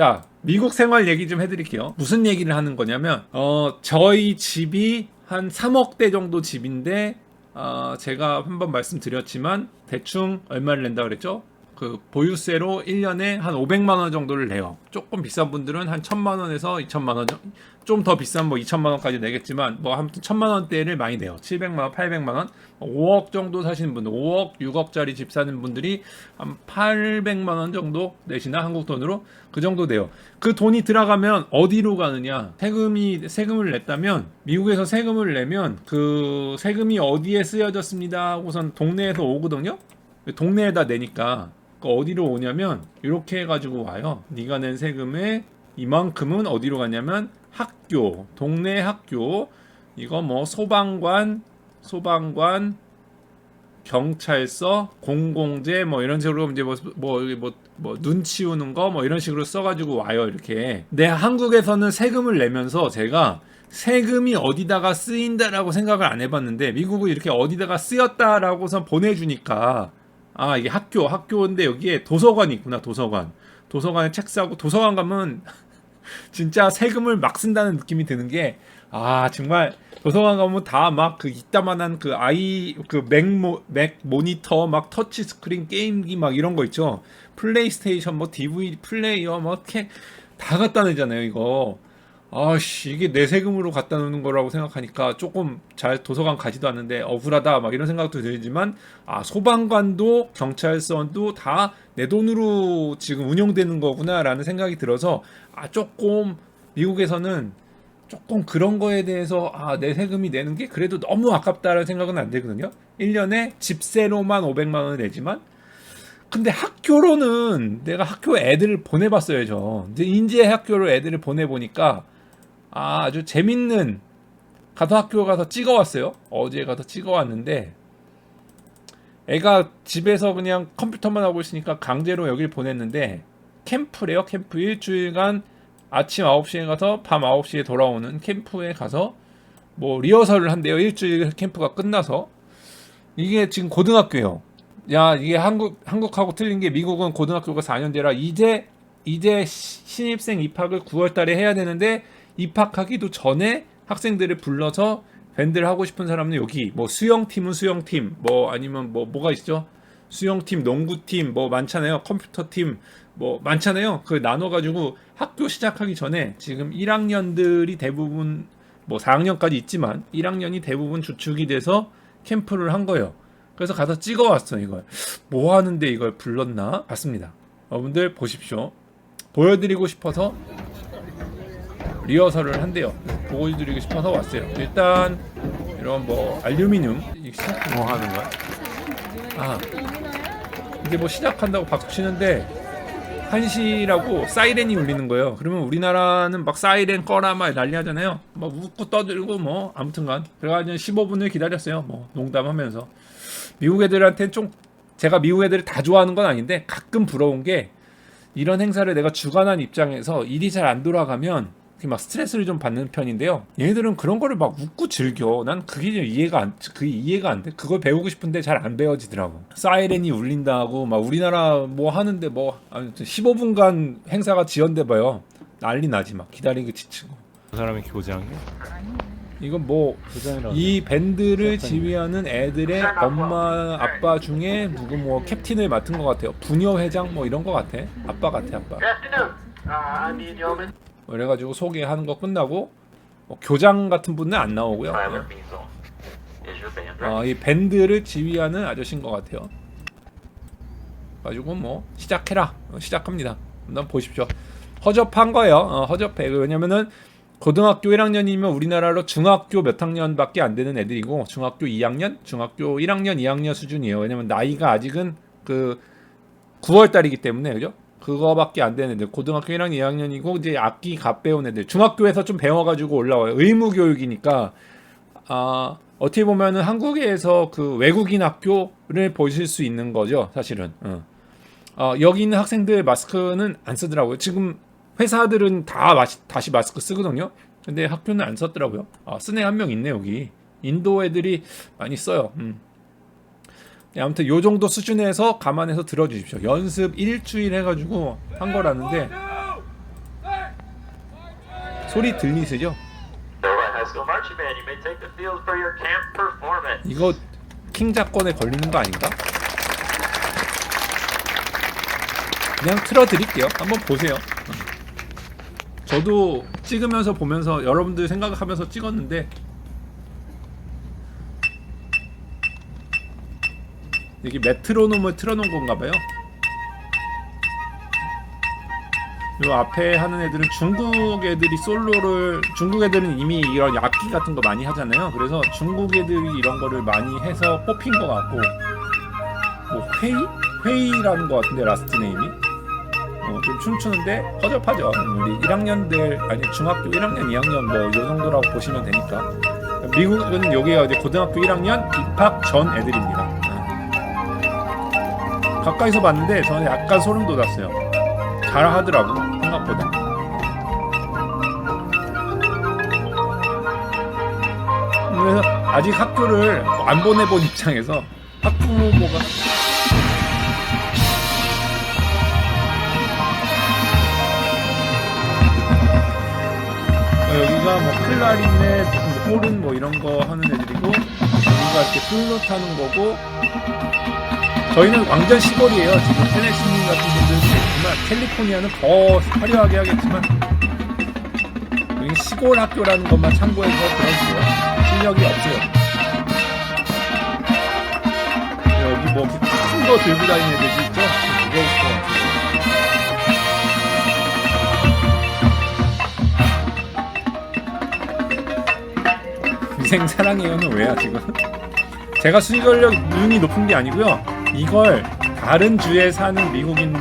자, 미국 생활 얘기 좀 해드릴게요. 무슨 얘기를 하는 거냐면, 어, 저희 집이 한 3억대 정도 집인데, 어, 제가 한번 말씀드렸지만, 대충 얼마를 낸다 그랬죠? 그 보유세로 1년에 한 500만 원 정도를 내요. 조금 비싼 분들은 한 1000만 원에서 2000만 원, 좀 더 비싼 뭐 2천만 원까지 내겠지만 뭐 아무튼 1000만 원대를 많이 내요. 700만 원, 800만 원, 5억 정도 사시는 분들, 5억, 6억짜리 집 사는 분들이 한 800만 원 정도 내시나 한국 돈으로 그 정도 돼요. 그 돈이 들어가면 어디로 가느냐? 세금이 세금을 냈다면 미국에서 세금을 내면 그 세금이 어디에 쓰여졌습니다 하고선 동네에서 오거든요. 동네에다 내니까 그 어디로 오냐면 이렇게 해가지고 와요. 네가 낸 세금의 이만큼은 어디로 가냐면 학교, 동네 학교, 이거 뭐 소방관, 소방관, 경찰서, 공공재 뭐 이런 식으로 이제 뭐뭐뭐눈 치우는 거 뭐 이런 식으로 써가지고 와요 이렇게. 내 한국에서는 세금을 내면서 제가 세금이 어디다가 쓰인다라고 생각을 안 해봤는데 미국은 이렇게 어디다가 쓰였다라고선 보내주니까 아 이게 학교 학교인데 여기에 도서관이 있구나 도서관. 도서관에 책 사고 도서관 가면 진짜 세금을 막 쓴다는 느낌이 드는 게 아 정말 도서관 가면 다 막 그 이따만한 그 아이 그 맥모 맥 모니터 막 터치 스크린 게임기 막 이런 거 있죠? 플레이스테이션 뭐 DVD 플레이어 뭐다 갖다 내잖아요 이거 아씨 이게 내 세금으로 갖다 놓는 거라고 생각하니까 조금 잘 도서관 가지도 않는데 억울하다 막 이런 생각도 들지만 아 소방관도 경찰서도 다 내 돈으로 지금 운영되는 거구나라는 생각이 들어서 아 조금 미국에서는 조금 그런 거에 대해서 아 내 세금이 내는 게 그래도 너무 아깝다라는 생각은 안 들거든요. 1년에 집세로만 500만 원을 내지만. 근데 학교로는 내가 학교 애들을 보내봤어야죠 이제 인제 학교로 애들을 보내보니까 아, 아주 재밌는 가서 학교 가서 찍어왔어요. 어제 가서 찍어왔는데 애가 집에서 그냥 컴퓨터만 하고 있으니까 강제로 여길 보냈는데 캠프래요. 캠프 일주일간 아침 9시에 가서 밤 9시에 돌아오는 캠프에 가서 뭐 리허설을 한대요. 일주일 캠프가 끝나서 이게 지금 고등학교예요. 야 이게 한국 한국하고 틀린 게 미국은 고등학교가 4년제라 이제 이제 신입생 입학을 9월달에 해야 되는데 입학하기도 전에 학생들을 불러서 밴드를 하고 싶은 사람은 여기. 뭐 수영팀은 수영팀 뭐 아니면 뭐 뭐가 있죠? 수영팀 농구팀 뭐 많잖아요. 컴퓨터팀 뭐 많잖아요. 그 나눠 가지고 학교 시작하기 전에 지금 1학년들이 대부분 뭐 4학년까지 있지만 1학년이 대부분 주축이 돼서 캠프를 한 거예요. 그래서 가서 찍어왔어 이걸. 뭐 하는데 이걸 불렀나? 봤습니다. 여러분들 보십시오. 보여드리고 싶어서 리허설을 한대요. 보여드리고 싶어서 왔어요. 일단 이런 뭐 알루미늄 이 시작 뭐 하는 거야? 아 이제 뭐 시작한다고 박수 치는데 1시라고 사이렌이 울리는 거예요. 그러면 우리나라는 막 사이렌 꺼라 막 난리 하잖아요. 막 웃고 떠들고 뭐 아무튼간 그래가지고 15분을 기다렸어요. 뭐 농담하면서 미국 애들한테는 좀 제가 미국 애들을 다 좋아하는 건 아닌데 가끔 부러운 게 이런 행사를 내가 주관한 입장에서 일이 잘 안 돌아가면 그 막 스트레스를 좀 받는 편인데요. 얘네들은 그런 거를 막 웃고 즐겨. 난 그게 좀 이해가 안, 그게 이해가 안 돼. 그걸 배우고 싶은데 잘 안 배워지더라고. 사이렌이 울린다고 막 우리나라 뭐 하는데 뭐 아무튼 15분간 행사가 지연돼 봐요. 난리 나지 막 기다리기 지치고. 그 사람이 교장이야? 이건 뭐 교장이라고. 이 밴드를 지휘하는 애들의 엄마 아빠 중에 누구 뭐 캡틴을 맡은 것 같아요. 부녀 회장 뭐 이런 것 같아. 아빠 같아 아빠. 그래가지고 소개하는 거 끝나고 뭐 교장 같은 분은 안 나오고요. 어, 이 밴드를 지휘하는 아저씨인 것 같아요. 가지고 뭐 시작해라 어, 시작합니다. 한번 보십시오. 허접한 거예요. 어, 허접해. 왜냐면은 고등학교 1학년이면 우리나라로 중학교 몇 학년밖에 안 되는 애들이고 중학교 2학년, 중학교 1학년, 2학년 수준이에요. 왜냐면 나이가 아직은 그 9월 달이기 때문에 그죠? 그거밖에 안 되는 애들. 고등학교 1학년, 2학년이고 이제 악기 갓 배운 애들. 중학교에서 좀 배워가지고 올라와요. 의무 교육이니까 아 어떻게 보면은 한국에서 그 외국인 학교를 보실 수 있는 거죠, 사실은. 어. 어, 여기 있는 학생들 마스크는 안 쓰더라고요. 지금 회사들은 다 마시, 다시 마스크 쓰거든요. 근데 학교는 안 썼더라고요. 아, 쓴애한명 있네 여기. 인도 애들이 많이 써요. 음. 네, 아무튼 요 정도 수준에서 감안해서 들어주십시오. 연습 일주일 해가지고 한 거라는데 소리 들리시죠? 이거 킹 작권에 걸리는 거 아닌가? 그냥 틀어드릴게요. 한번 보세요. 저도 찍으면서 보면서 여러분들 생각하면서 찍었는데 이게 메트로놈을 틀어놓은 건가 봐요. 요 앞에 하는 애들은 중국 애들이 솔로를 중국 애들은 이미 이런 악기 같은 거 많이 하잖아요. 그래서 중국 애들이 이런 거를 많이 해서 뽑힌 것 같고 뭐 회의 회의라는 것 같은데 라스트 네임이 어, 좀 춤추는데 허접하죠. 우리 1학년들 아니 중학교 1학년 2학년 뭐이 정도라고 보시면 되니까 미국은 여기가 이제 고등학교 1학년 입학 전 애들입니다. 어. 가까이서 봤는데 저는 약간 소름 돋았어요. 잘 하더라고 생각보다. 그래서 아직 학교를 안 보내본 입장에서 학부모가 어, 여기가 뭐 클라리넷, 뭐 호른 뭐 이런 거 하는 애들이고 여기가 이렇게 플룻 하는 거고 저희는 완전 시골이에요. 지금 테네시님 같은 분들도 있지만 캘리포니아는 더 화려하게 하겠지만 시골 학교라는 것만 참고해서 들어주세요. 실력이 없어요. 여기 뭐 큰 거 들고 다니는 애들도 있죠? 무거울 것 같아요. 인생 사랑해요는 왜야 지금? 제가 수익력 눈이 높은 게 아니고요. 이걸 다른 주에 사는 미국인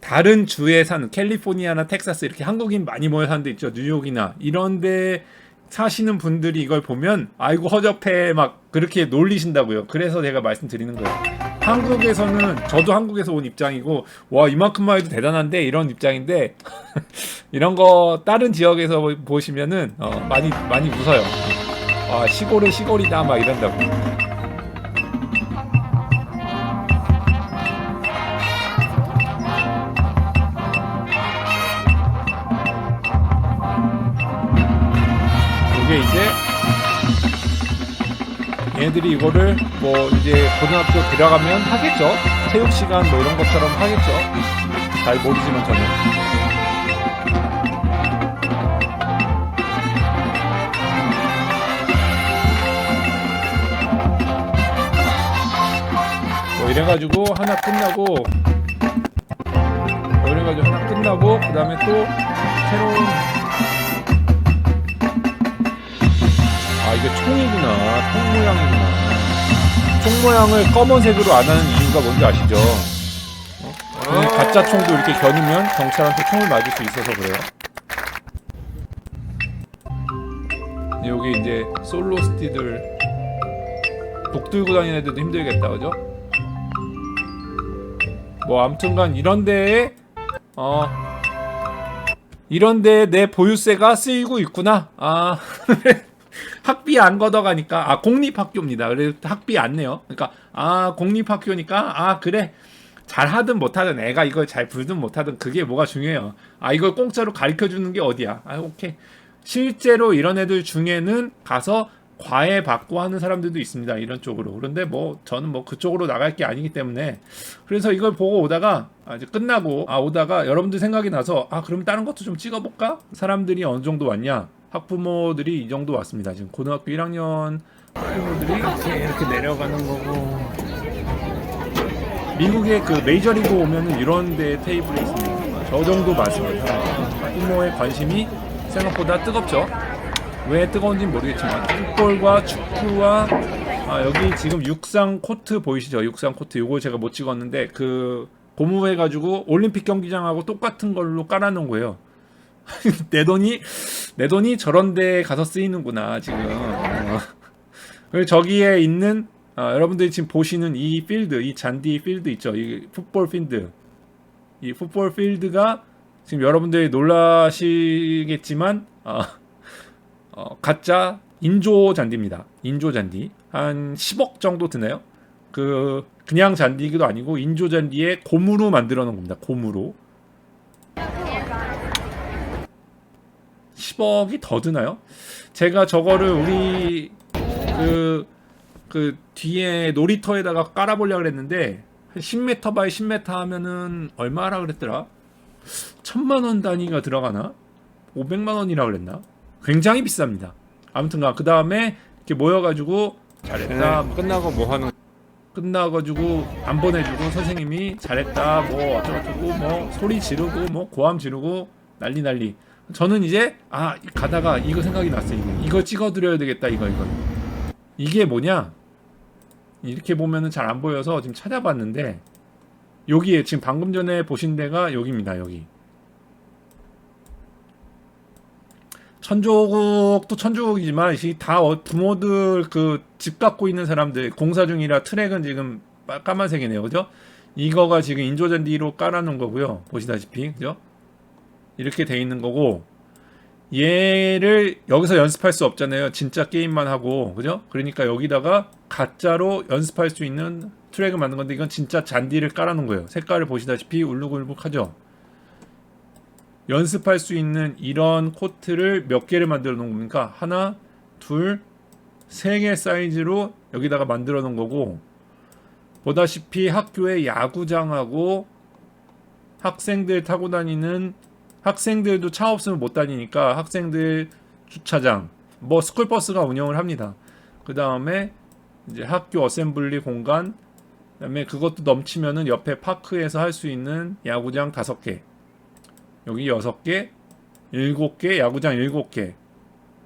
다른 주에 사는 캘리포니아나 텍사스 이렇게 한국인 많이 모여 사는 데 있죠. 뉴욕이나 이런데 사시는 분들이 이걸 보면 아이고 허접해 막 그렇게 놀리신다고요. 그래서 제가 말씀드리는 거예요. 한국에서는 저도 한국에서 온 입장이고 와 이만큼만 해도 대단한데 이런 입장인데 이런 거 다른 지역에서 보시면은 어, 많이 많이 웃어요. 아 시골은 시골이다 막 이런다고. 얘네들이 이거를 뭐 이제 고등학교 들어가면 하겠죠. 체육 시간 뭐 이런 것처럼 하겠죠. 잘 모르지만 저는. 뭐 이래가지고 하나 끝나고 뭐 이래가지고 하나 끝나고 그 다음에 또 새로운 이게 총이구나 총 모양이구나 총 모양을 검은색으로 안 하는 이유가 뭔지 아시죠? 어? 그냥 가짜 총도 이렇게 겨누면 경찰한테 총을 맞을 수 있어서 그래요 여기 이제 솔로 스티들 북 들고 다니는 애들도 힘들겠다 그죠? 뭐 아무튼간 이런 데에 어 이런 데에 내 보유세가 쓰이고 있구나 아 학비 안 걷어가니까 아 공립학교입니다. 그래서 학비 안 내요. 그러니까 아 공립학교니까 아 그래 잘 하든 못하든 애가 이걸 잘 불든 못하든 그게 뭐가 중요해요. 아 이걸 공짜로 가르쳐 주는 게 어디야? 아 오케이 실제로 이런 애들 중에는 가서 과외 받고 하는 사람들도 있습니다. 이런 쪽으로. 그런데 뭐 저는 뭐 그쪽으로 나갈 게 아니기 때문에 그래서 이걸 보고 오다가 아, 이제 끝나고 아 오다가 여러분들 생각이 나서 아 그럼 다른 것도 좀 찍어볼까? 사람들이 어느 정도 왔냐? 학부모들이 이 정도 왔습니다. 지금 고등학교 1학년 학부모들이 이렇게 이렇게 내려가는 거고 미국의 그 메이저리그 오면은 이런 데 테이블이 있습니다. 저 정도 많습니다. 학부모의 관심이 생각보다 뜨겁죠. 왜 뜨거운지 모르겠지만 풋볼과 축구와 아, 여기 지금 육상 코트 보이시죠? 육상 코트 요거 제가 못 찍었는데 그 고무해가지고 올림픽 경기장하고 똑같은 걸로 깔아놓은 거예요. 내 돈이 내 돈이 저런 데 가서 쓰이는구나 지금. 어. 그리고 저기에 있는 어, 여러분들이 지금 보시는 이 필드, 이 잔디 필드 있죠? 이 풋볼 필드. 이 풋볼 필드가 지금 여러분들이 놀라시겠지만 어, 어, 가짜 인조 잔디입니다. 인조 잔디 한 10억 정도 드네요. 그 그냥 잔디기도 아니고 인조 잔디에 고무로 만들어 놓은 겁니다. 고무로 10억이 더 드나요? 제가 저거를 우리 그, 그 뒤에 놀이터에다가 깔아보려고 그랬는데 한 10m 바이 10m 하면은 얼마라 그랬더라? 천만 원 단위가 들어가나? 500만 원이라 그랬나? 굉장히 비쌉니다. 아무튼가 그 다음에 이렇게 모여가지고 잘했다. 네, 끝나고 뭐 하는 끝나가지고 안 보내주고 선생님이 잘했다 뭐 어쩌고저쩌고 뭐 소리 지르고 뭐 고함 지르고 난리 난리 저는 이제 아 가다가 이거 생각이 났어요 이거 이거 찍어드려야 되겠다 이거 이거. 이게 뭐냐? 이렇게 보면은 잘 안 보여서 지금 찾아봤는데 여기에 지금 방금 전에 보신 데가 여기입니다 여기. 천조국도 천조국이지만 이다 어- 부모들 그 집 갖고 있는 사람들 공사 중이라 트랙은 지금 빨- 까만색이네요, 그죠? 이거가 지금 인조잔디로 깔아놓은 거고요, 보시다시피, 그죠? 이렇게 돼 있는 거고 얘를 여기서 연습할 수 없잖아요, 진짜 게임만 하고, 그죠? 그러니까 여기다가 가짜로 연습할 수 있는 트랙을 만든 건데 이건 진짜 잔디를 깔아놓은 거예요. 색깔을 보시다시피 울룩울룩하죠? 연습할 수 있는 이런 코트를 몇 개를 만들어 놓은 겁니까? 하나, 둘, 세 개 사이즈로 여기다가 만들어 놓은 거고 보다시피 학교에 야구장하고 학생들 타고 다니는 학생들도 차 없으면 못 다니니까 학생들 주차장 뭐 스쿨버스가 운영을 합니다. 그 다음에 이제 학교 어셈블리 공간 그다음에 그것도 넘치면은 옆에 파크에서 할 수 있는 야구장 다섯 개 여기 여섯 개, 일곱 개, 야구장 일곱 개.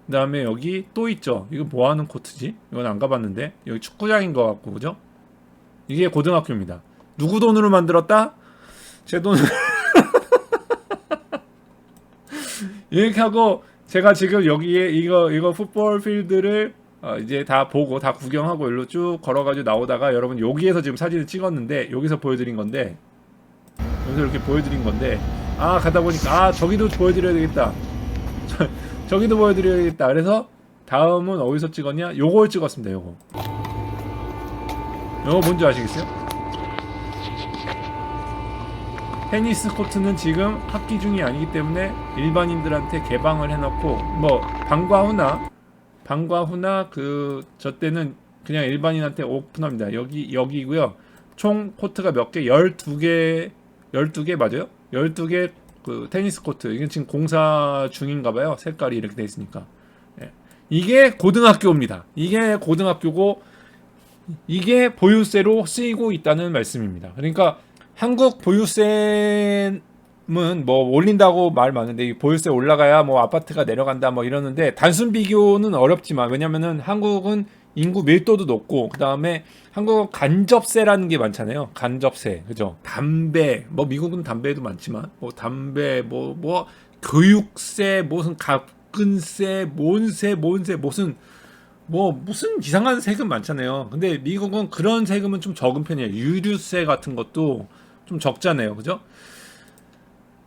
그 다음에 여기 또 있죠. 이거 뭐 하는 코트지? 이건 안 가봤는데 여기 축구장인 것 같고 그죠? 이게 고등학교입니다. 누구 돈으로 만들었다? 제 돈. 이렇게 하고 제가 지금 여기에 이거 이거 풋볼 필드를 어, 이제 다 보고 다 구경하고 일로 쭉 걸어가지고 나오다가 여러분 여기에서 지금 사진을 찍었는데 여기서 보여드린 건데 여기서 이렇게 보여드린 건데 아 가다 보니까 아 저기도 보여드려야 되겠다. 저, 저기도 보여드려야 되겠다. 그래서 다음은 어디서 찍었냐? 요걸 찍었습니다 요거. 요거 뭔지 아시겠어요? 테니스 코트는 지금 학기 중이 아니기 때문에 일반인들한테 개방을 해놓고 뭐 방과 후나 방과 후나 그 저 때는 그냥 일반인한테 오픈합니다 여기 여기고요 총 코트가 몇 개? 12개 12개 맞아요? 12개 그 테니스 코트 이게 지금 공사 중인가 봐요. 색깔이 이렇게 돼 있으니까. 예. 이게 고등학교입니다. 이게 고등학교고 이게 보유세로 쓰이고 있다는 말씀입니다. 그러니까 한국 보유세는 뭐 올린다고 말 많은데 이 보유세 올라가야 뭐 아파트가 내려간다 뭐 이러는데 단순 비교는 어렵지만 왜냐면은 한국은 인구 밀도도 높고 그 다음에 한국은 간접세라는 게 많잖아요. 간접세, 그죠? 담배, 뭐 미국은 담배도 많지만 뭐 담배, 뭐뭐 교육세, 무슨 가근세, 뭔세, 뭔세, 무슨 뭐 무슨 이상한 세금 많잖아요. 근데 미국은 그런 세금은 좀 적은 편이에요. 유류세 같은 것도 좀 적잖아요, 그죠?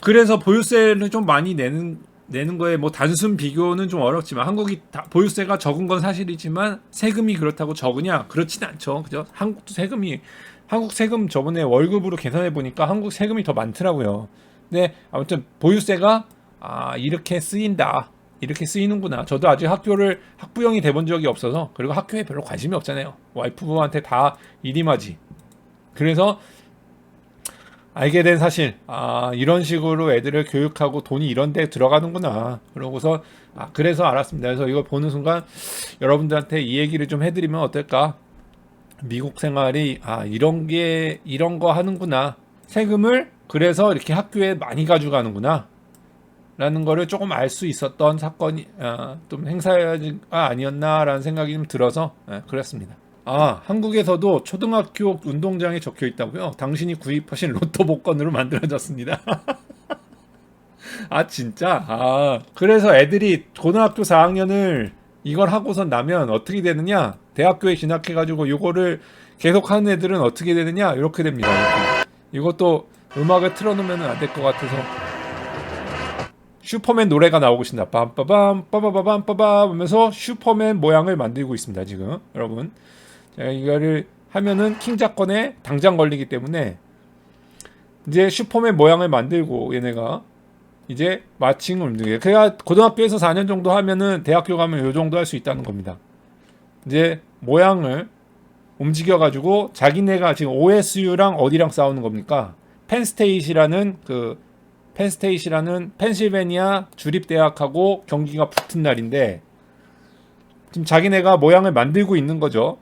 그래서 보유세를 좀 많이 내는 내는 거에 뭐 단순 비교는 좀 어렵지만 한국이 다 보유세가 적은 건 사실이지만 세금이 그렇다고 적으냐? 그렇진 않죠. 그죠? 한국도 세금이 한국 세금 저번에 월급으로 계산해 보니까 한국 세금이 더 많더라고요. 근데 아무튼 보유세가 아 이렇게 쓰인다. 이렇게 쓰이는구나. 저도 아직 학교를 학부형이 돼본 적이 없어서 그리고 학교에 별로 관심이 없잖아요. 와이프한테 다 일임하지 그래서 알게 된 사실. 아 이런 식으로 애들을 교육하고 돈이 이런 데 들어가는구나. 그러고서 아 그래서 알았습니다. 그래서 이거 보는 순간 여러분들한테 이 얘기를 좀 해드리면 어떨까? 미국 생활이 아 이런 게 이런 거 하는구나. 세금을 그래서 이렇게 학교에 많이 가져가는구나. 라는 거를 조금 알 수 있었던 사건이 아, 좀 행사가 아니었나라는 생각이 좀 들어서 아, 그랬습니다. 아 한국에서도 초등학교 운동장에 적혀 있다고요? 당신이 구입하신 로또 복권으로 만들어졌습니다. 아 진짜? 아 그래서 애들이 고등학교 4학년을 이걸 하고선 나면 어떻게 되느냐? 대학교에 진학해가지고 이거를 계속 하는 애들은 어떻게 되느냐? 이렇게 됩니다. 이렇게. 이것도 음악을 틀어놓으면 안 될 것 같아서 슈퍼맨 노래가 나오고 있습니다. 빰빠밤 빠바바밤 빠밤 하면서 슈퍼맨 모양을 만들고 있습니다. 지금 여러분 이거를 하면은 킹작권에 당장 걸리기 때문에 이제 슈퍼맨 모양을 만들고 얘네가 이제 마칭을 움직여요. 그래야 고등학교에서 4년 정도 하면은 대학교 가면 요 정도 할 수 있다는 겁니다. 이제 모양을 움직여가지고 자기네가 지금 OSU랑 어디랑 싸우는 겁니까? 펜스테이시라는 그 펜스테이시라는 펜실베니아 주립대학하고 경기가 붙은 날인데 지금 자기네가 모양을 만들고 있는 거죠.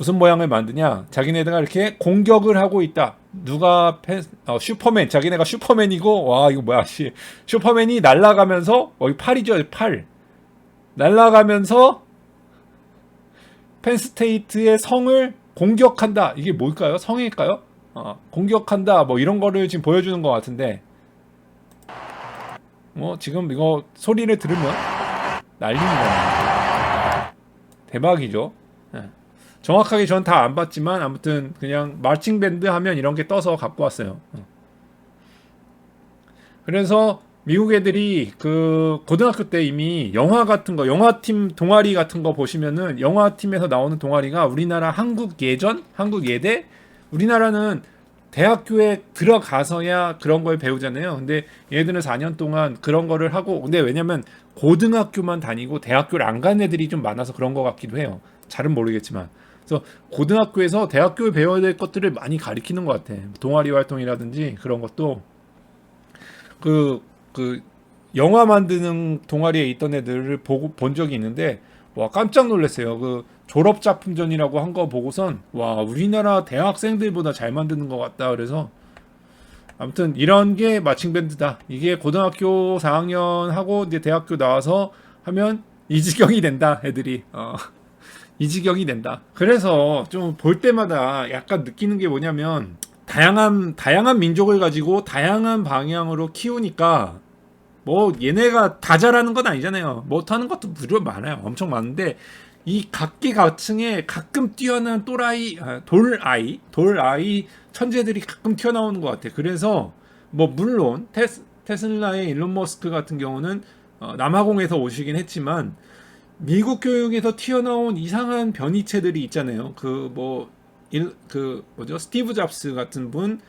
무슨 모양을 만드냐? 자기네가 이렇게 공격을 하고 있다. 누가 펜, 어, 슈퍼맨, 자기네가 슈퍼맨이고, 와, 이거 뭐야, 씨. 슈퍼맨이 날아가면서, 어, 이 팔이죠, 팔. 날아가면서 펜스테이트의 성을 공격한다. 이게 뭘까요? 성일까요? 어, 공격한다. 뭐 이런 거를 지금 보여주는 것 같은데, 뭐 지금 이거 소리를 들으면 거야. 대박이죠. 예. 정확하게 전 다 안 봤지만 아무튼 그냥 마칭 밴드 하면 이런 게 떠서 갖고 왔어요. 어. 그래서 미국 애들이 그 고등학교 때 이미 영화 같은 거, 영화팀 동아리 같은 거 보시면은 영화팀에서 나오는 동아리가 우리나라 한국 예전, 한국 예대, 우리나라는 대학교에 들어가서야 그런 걸 배우잖아요. 근데 얘들은 4년 동안 그런 거를 하고, 근데 왜냐면 고등학교만 다니고 대학교를 안 간 애들이 좀 많아서 그런 것 같기도 해요. 잘은 모르겠지만. 그래서 고등학교에서 대학교에 배워야 될 것들을 많이 가리키는 것 같아. 동아리 활동이라든지 그런 것도 그, 그, 영화 만드는 동아리에 있던 애들을 보고 본 적이 있는데, 와, 깜짝 놀랐어요. 그, 졸업 작품전이라고 한 거 보고선, 와, 우리나라 대학생들보다 잘 만드는 것 같다. 그래서, 아무튼, 이런 게 마칭 밴드다. 이게 고등학교 4학년 하고, 이제 대학교 나와서 하면 이 지경이 된다. 애들이. 어. 이 지경이 된다. 그래서 좀 볼 때마다 약간 느끼는 게 뭐냐면, 다양한 다양한 민족을 가지고 다양한 방향으로 키우니까 뭐 얘네가 다 잘하는 건 아니잖아요. 못하는 것도 무려 많아요. 엄청 많은데 이 각기각층에 가끔 뛰어난 또라이 아, 돌아이 돌아이 천재들이 가끔 튀어나오는 것 같아. 그래서 뭐 물론 테스, 테슬라의 일론 머스크 같은 경우는 어, 남아공에서 오시긴 했지만 미국 교육에서 튀어나온 이상한 변이체들이 있잖아요. 그 뭐 일, 그 뭐죠? 스티브 잡스 같은 분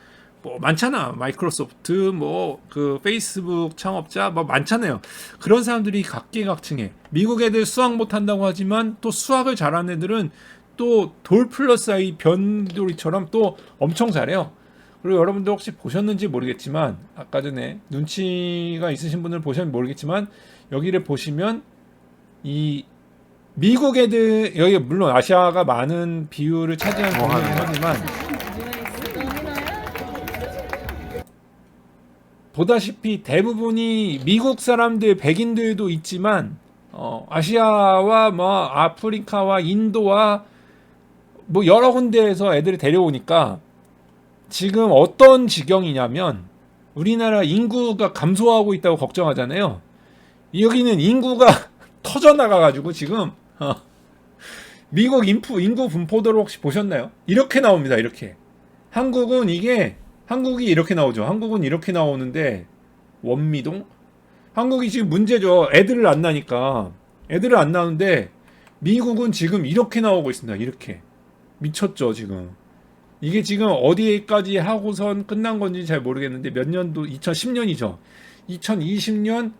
뭐 많잖아. 마이크로소프트 뭐 그 페이스북 창업자 뭐 많잖아요. 그런 사람들이 각계각층에. 미국 애들 수학 못한다고 하지만 또 수학을 잘하는 애들은 또 돌 플러스 아이 변돌이처럼 또 엄청 잘해요. 그리고 여러분들 혹시 보셨는지 모르겠지만 아까 전에 눈치가 있으신 분들 보셨는지 모르겠지만 여기를 보시면 이 미국 애들 여기 물론 아시아가 많은 비율을 차지하는 동네이긴 하지만 보다시피 대부분이 미국 사람들 백인들도 있지만 어, 아시아와 뭐 아프리카와 인도와 뭐 여러 군데에서 애들을 데려오니까 지금 어떤 지경이냐면 우리나라 인구가 감소하고 있다고 걱정하잖아요. 여기는 인구가 터져 나가가지고 지금 어, 미국 인프 인구 분포도를 혹시 보셨나요? 이렇게 나옵니다. 이렇게 한국은 이게 한국이 이렇게 나오죠. 한국은 이렇게 나오는데 원미동 한국이 지금 문제죠. 애들을 안 나니까 애들을 안 나오는데 미국은 지금 이렇게 나오고 있습니다. 이렇게 미쳤죠 지금. 이게 지금 어디까지 하고선 끝난 건지 잘 모르겠는데 몇 년도 2010년이죠. 2020년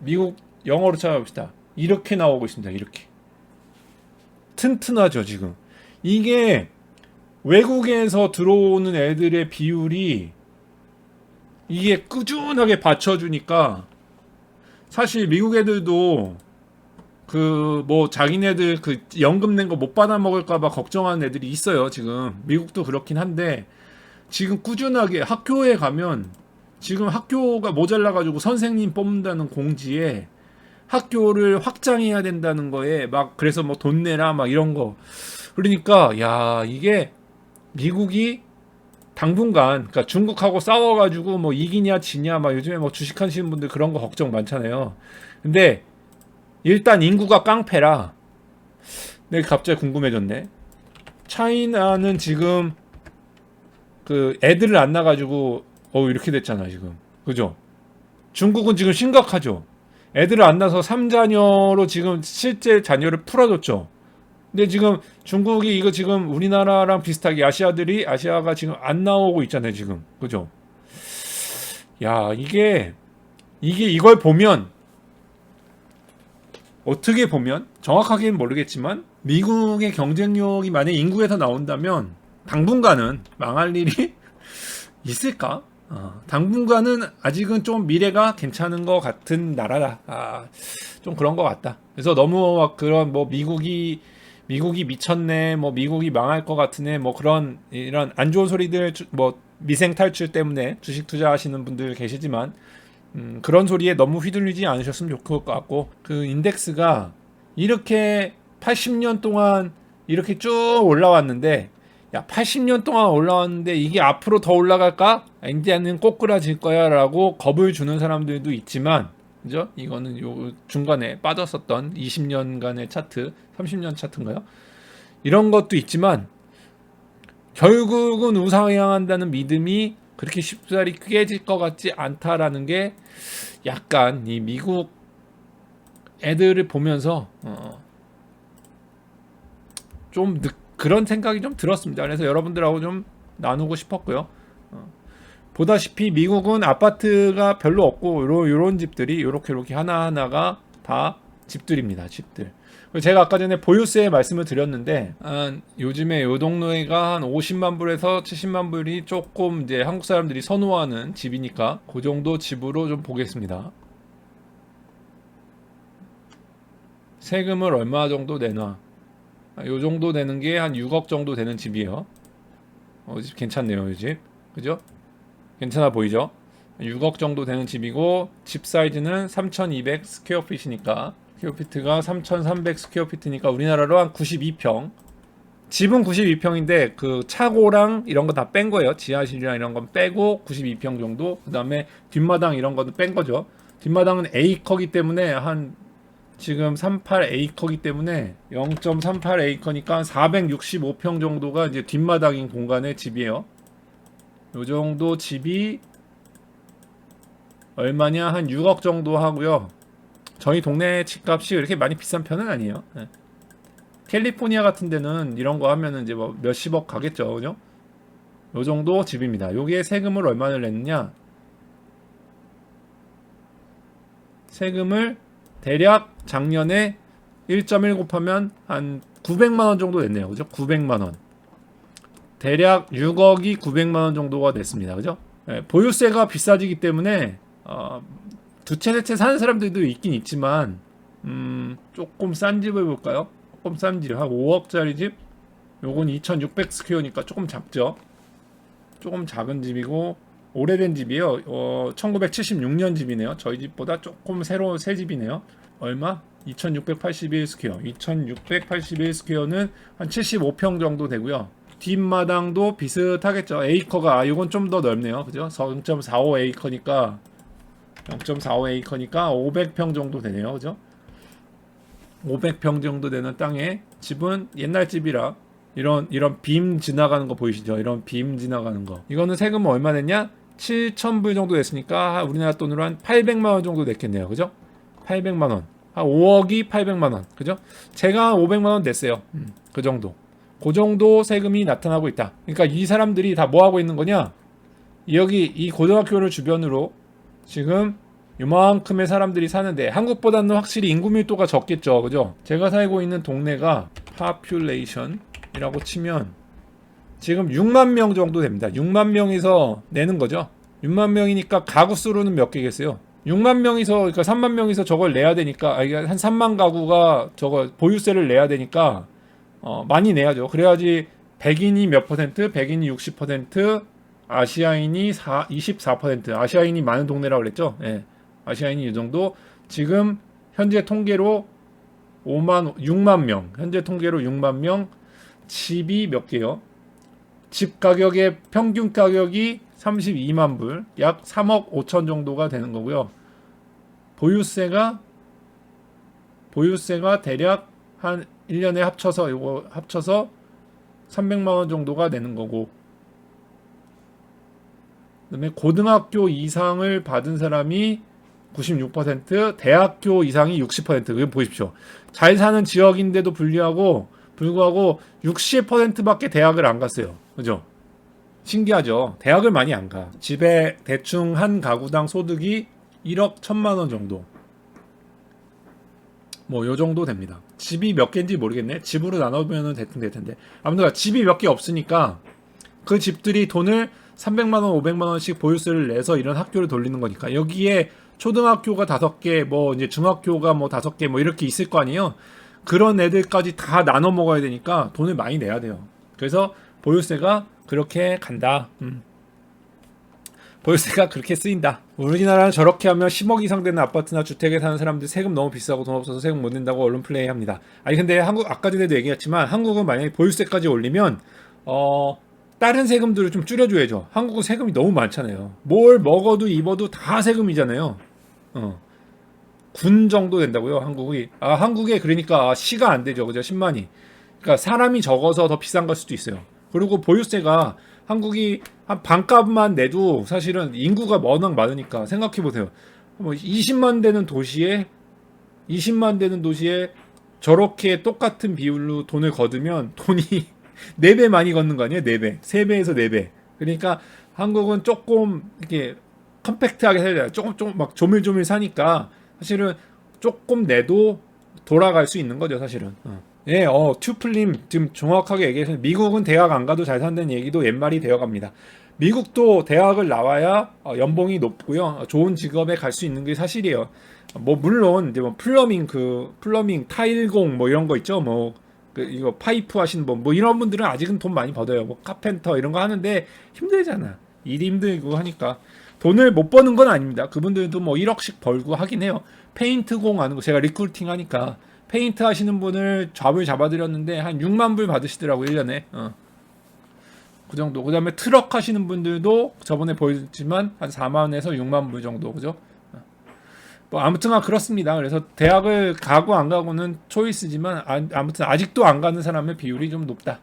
미국 영어로 찾아봅시다. 이렇게 나오고 있습니다. 이렇게. 튼튼하죠, 지금. 이게 외국에서 들어오는 애들의 비율이 이게 꾸준하게 받쳐주니까 사실 미국 애들도 그 뭐 자기네들 그 연금 낸 거 못 받아 먹을까봐 걱정하는 애들이 있어요 지금 미국도 그렇긴 한데 지금 꾸준하게 학교에 가면 지금 학교가 모자라가지고 선생님 뽑는다는 공지에 학교를 확장해야 된다는 거에 막 그래서 뭐 돈 내라 막 이런 거. 그러니까 야 이게 미국이 당분간 그러니까 중국하고 싸워가지고 뭐 이기냐 지냐 막 요즘에 뭐 주식하시는 분들 그런 거 걱정 많잖아요. 근데 일단 인구가 깡패라. 내가 갑자기 궁금해졌네. 차이나는 지금 그 애들을 안 낳아가지고 어 이렇게 됐잖아 지금. 그죠? 중국은 지금 심각하죠 애들을 안 낳아서 3자녀로 지금 실제 자녀를 풀어줬죠. 근데 지금 중국이 이거 지금 우리나라랑 비슷하게 아시아들이 아시아가 지금 안 나오고 있잖아요, 지금. 그죠? 야 이게 이게 이걸 보면 어떻게 보면 정확하게는 모르겠지만 미국의 경쟁력이 만약 인구에서 나온다면 당분간은 망할 일이 있을까? 어, 당분간은 아직은 좀 미래가 괜찮은 것 같은 나라다. 아, 좀 그런 것 같다. 그래서 너무 막 그런 뭐 미국이 미국이 미쳤네, 뭐 미국이 망할 것 같으네, 뭐 그런 이런 안 좋은 소리들 주- 뭐 미생 탈출 때문에 주식 투자하시는 분들 계시지만 음, 그런 소리에 너무 휘둘리지 않으셨으면 좋을 것 같고 그 인덱스가 이렇게 80년 동안 이렇게 쭉 올라왔는데 야 80년 동안 올라왔는데 이게 앞으로 더 올라갈까? 이제는 꼬꾸라질 거야라고 겁을 주는 사람들도 있지만 그죠? 이거는 요 중간에 빠졌었던 20년간의 차트, 30년 차트인가요? 이런 것도 있지만 결국은 우상향한다는 믿음이 그렇게 쉽사리 깨질 것 같지 않다라는 게 약간 이 미국 애들을 보면서 어, 좀 느- 그런 생각이 좀 들었습니다. 그래서 여러분들하고 좀 나누고 싶었고요. 어, 보다시피 미국은 아파트가 별로 없고 요런, 집들이 요렇게 이렇게 하나하나가 다 집들입니다. 집들. 제가 아까 전에 보유세 말씀을 드렸는데 한 요즘에 요 동네가 한 50만 불에서 70만 불이 조금 이제 한국 사람들이 선호하는 집이니까 그 정도 집으로 좀 보겠습니다. 세금을 얼마 정도 내놔? 아, 요 정도 되는 게 한 6억 정도 되는 집이에요. 어, 집 괜찮네요, 이 집. 그죠? 괜찮아 보이죠? 6억 정도 되는 집이고 집 사이즈는 3,200 스퀘어핏이니까 스퀘어 피트가 3,300 스퀘어 피트니까 우리나라로 한 92평. 집은 92평인데 그 차고랑 이런 거 다 뺀 거예요. 지하실이랑 이런 건 빼고 92평 정도. 그다음에 뒷마당 이런 거는 뺀 거죠. 뒷마당은 A커기 때문에 한 지금 38에이커기 때문에 0.38에이커니까 465평 정도가 이제 뒷마당인 공간의 집이에요. 요 정도 집이 얼마냐 한 6억 정도 하고요. 저희 동네 집값이 그렇게 많이 비싼 편은 아니에요. 예. 캘리포니아 같은 데는 이런 거 하면은 이제 뭐 몇십억 가겠죠, 그죠? 요 정도 집입니다. 요게 세금을 얼마를 냈느냐? 세금을 대략 작년에 1.1 곱하면 한 900만 원 정도 냈네요. 그죠? 900만 원. 대략 6억이 900만 원 정도가 됐습니다. 그죠? 예, 보유세가 비싸지기 때문에 어, 두 채, 세 채 사는 사람들도 있긴 있지만 음, 조금 싼 집을 볼까요? 조금 싼 집, 한 5억짜리 집? 요건 2,600 스퀘어니까 조금 작죠? 조금 작은 집이고 오래된 집이에요. 어, 1976년 집이네요. 저희 집보다 조금 새로운 새 집이네요. 얼마? 2681 스퀘어. 2681 스퀘어는 한 75평 정도 되고요. 뒷마당도 비슷하겠죠. 에이커가 아 이건 좀 더 넓네요. 그죠? 0.45 에이커니까 0.45 에이커니까 500평 정도 되네요. 그죠? 500평 정도 되는 땅에 집은 옛날 집이라 이런 이런 빔 지나가는 거 보이시죠? 이런 빔 지나가는 거. 이거는 세금 얼마 냈냐? 7,000불 정도 냈으니까 우리나라 돈으로 한 800만 원 정도 냈겠네요. 그죠? 800만 원. 한 5억이 800만 원. 그죠? 제가 한 500만 원 냈어요. 음, 그 정도. 그 정도 세금이 나타나고 있다. 그러니까 이 사람들이 다 뭐 하고 있는 거냐? 여기 이 고등학교를 주변으로 지금 이만큼의 사람들이 사는데 한국보다는 확실히 인구 밀도가 적겠죠. 그죠? 제가 살고 있는 동네가 population이라고 치면 지금 6만 명 정도 됩니다. 6만 명이서 내는 거죠. 6만 명이니까 가구 수로는 몇 개겠어요? 6만 명이서 그러니까 3만 명이서 저걸 내야 되니까 아, 한 3만 가구가 저거 보유세를 내야 되니까 어, 많이 내야죠. 그래야지 백인이 몇 퍼센트, 백인이 60%, 아시아인이 4, 24%, 아시아인이 많은 동네라고 그랬죠. 예. 아시아인이 이 정도. 지금 현재 통계로 5만 6만 명. 현재 통계로 6만 명. 집이 몇 개요? 집 가격의 평균 가격이 32만 불, 약 3억 5천 정도가 되는 거고요. 보유세가 보유세가 대략 한 1년에 합쳐서 이거 합쳐서 300만 원 정도가 되는 거고 그다음에 고등학교 이상을 받은 사람이 96%, 대학교 이상이 60%. 그거 보십시오. 잘 사는 지역인데도 불구하고 불구하고 60%밖에 대학을 안 갔어요. 그죠? 신기하죠. 대학을 많이 안 가. 집에 대충 한 가구당 소득이 1억 1천만 원 정도. 뭐 요 정도 됩니다. 집이 몇 개인지 모르겠네. 집으로 나눠보면 대충 될 텐데. 아무튼 집이 몇 개 없으니까 그 집들이 돈을 300만 원, 500만 원씩 보유세를 내서 이런 학교를 돌리는 거니까 여기에 초등학교가 다섯 개, 뭐 이제 중학교가 뭐 다섯 개, 뭐 이렇게 있을 거 아니에요. 그런 애들까지 다 나눠 먹어야 되니까 돈을 많이 내야 돼요. 그래서 보유세가 그렇게 간다. 음. 보유세가 그렇게 쓰인다. 우리나라는 저렇게 하면 10억 이상 되는 아파트나 주택에 사는 사람들 세금 너무 비싸고 돈 없어서 세금 못 낸다고 언론 플레이 합니다. 아니 근데 한국 아까 전에도 얘기했지만 한국은 만약에 보유세까지 올리면 어 다른 세금들을 좀 줄여줘야죠. 한국은 세금이 너무 많잖아요. 뭘 먹어도 입어도 다 세금이잖아요. 어. 군 정도 된다고요, 한국이. 아, 한국에 그러니까 시가 안 되죠. 그죠? 10만이. 그러니까 사람이 적어서 더 비싼 걸 수도 있어요. 그리고 보유세가 한국이 한 반값만 내도 사실은 인구가 워낙 많으니까 생각해 보세요. 뭐 20만 되는 도시에 20만 되는 도시에 저렇게 똑같은 비율로 돈을 거두면 돈이 4배 많이 걷는 거 아니에요? 4배. 3배에서 4배. 그러니까 한국은 조금 이렇게 컴팩트하게 살야 돼요. 조금 조금 막 조밀조밀 사니까 사실은 조금 내도 돌아갈 수 있는 거죠, 사실은. 어. 예, 어, 튜플님 지금 정확하게 얘기해서 미국은 대학 안 가도 잘 산다는 얘기도 옛말이 되어갑니다. 미국도 대학을 나와야 어, 연봉이 높고요, 어, 좋은 직업에 갈 수 있는 게 사실이에요. 뭐 물론 이제 뭐 플러밍 그 플러밍 타일공 뭐 이런 거 있죠, 뭐. 그 이거 파이프 하시는 분 뭐 이런 분들은 아직은 돈 많이 벌어요. 뭐 카펜터 이런 거 하는데 힘들잖아. 일이 힘들고 하니까 돈을 못 버는 건 아닙니다. 그분들도 뭐 1억씩 벌고 하긴 해요. 페인트 공 하는 거 제가 리크루팅 하니까 페인트 하시는 분을 잡을 잡아드렸는데 한 6만 불 받으시더라고 1년에. 어. 그 정도. 그 다음에 트럭 하시는 분들도 저번에 보여줬지만 한 4만에서 6만 불 정도. 그죠? 어. 뭐 아무튼가 그렇습니다. 그래서 대학을 가고 안 가고는 초이스지만 아, 아무튼 아직도 안 가는 사람의 비율이 좀 높다.